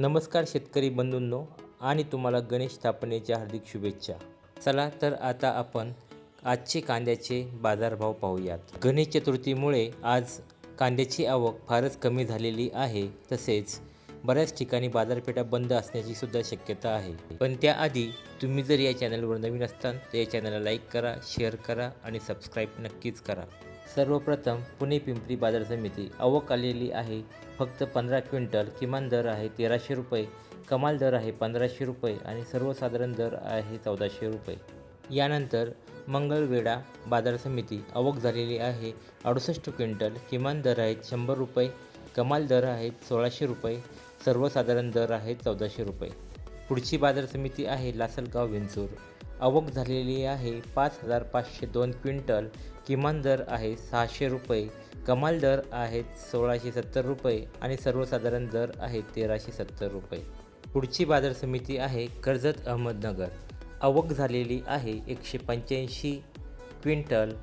नमस्कार शेतकरी बंधूंनो आणि तुम्हाला गणेश स्थापनेच्या हार्दिक शुभेच्छा. चला तर आता आपण आजचे कांद्याचे बाजारभाव पाहूयात. गणेश चतुर्थीमुळे आज कांद्याची आवक फारच कमी झालेली आहे तसेच बऱ्याच ठिकाणी बाजारपेठा बंद असण्याची सुद्धा शक्यता आहे. पण त्याआधी तुम्ही जर या चॅनलवर नवीन असताल तर या चॅनलला लाईक करा शेअर करा आणि सबस्क्राईब नक्कीच करा. सर्वप्रथम पुणे पिंपरी बाजार समिती आवक आलेली आहे. फक्त पंधरा क्विंटल किमान दर आहे तेराशे रुपये कमाल दर आहे पंधराशे रुपये आणि सर्वसाधारण दर आहे चौदाशे रुपये. यानंतर मंगळवेढा बाजार समिती आवक झालेली आहे. अडुसष्ट क्विंटल किमान दर आहेत शंभर रुपये कमाल दर आहेत सोळाशे रुपये सर्वसाधारण दर आहे चौदाशे रुपये. पुढची बाजार समिती आहे लासलगाव विंचूर. आवक झालेली आहे. पाच हजार पाचशे दोन क्विंटल किमान दर आहे सहाशे रुपये. कमाल दर आहेत सोळाशे सत्तर रुपये आणि सर्वसाधारण दर आहे तेराशे सत्तर रुपये. पुढची बाजार समिती आहे कर्जत अहमदनगर. आवक झालेली आहे एकशे पंच्याऐंशी क्विंटल.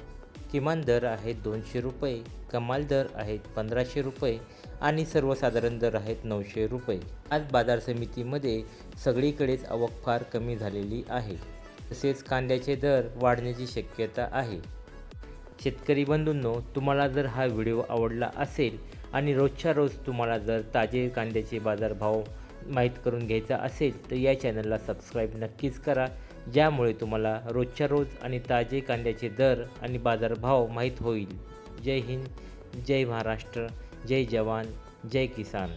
किमान दर आहेत दोनशे रुपये. कमाल दर आहेत पंधराशे रुपये आणि सर्वसाधारण दर आहेत नऊशे रुपये. आज बाजार समितीमध्ये सगळीकडेच आवक फार कमी झालेली आहे. तसेच कांद्याचे दर वाढण्याची शक्यता आहे. शेतकरी बंधूंनो तुम्हाला जर हा व्हिडिओ आवडला असेल आणि रोजच्या रोज तुम्हाला जर ताजे कांद्याचे बाजारभाव माहीत करून घ्यायचा असेल तर या चॅनलला सबस्क्राईब नक्कीच करा ज्यामुळे तुम्हाला रोजच्या रोज आणि ताजे कांद्याचे दर आणि बाजारभाव माहीत होईल. जय हिंद जय महाराष्ट्र जय जवान जय किसान.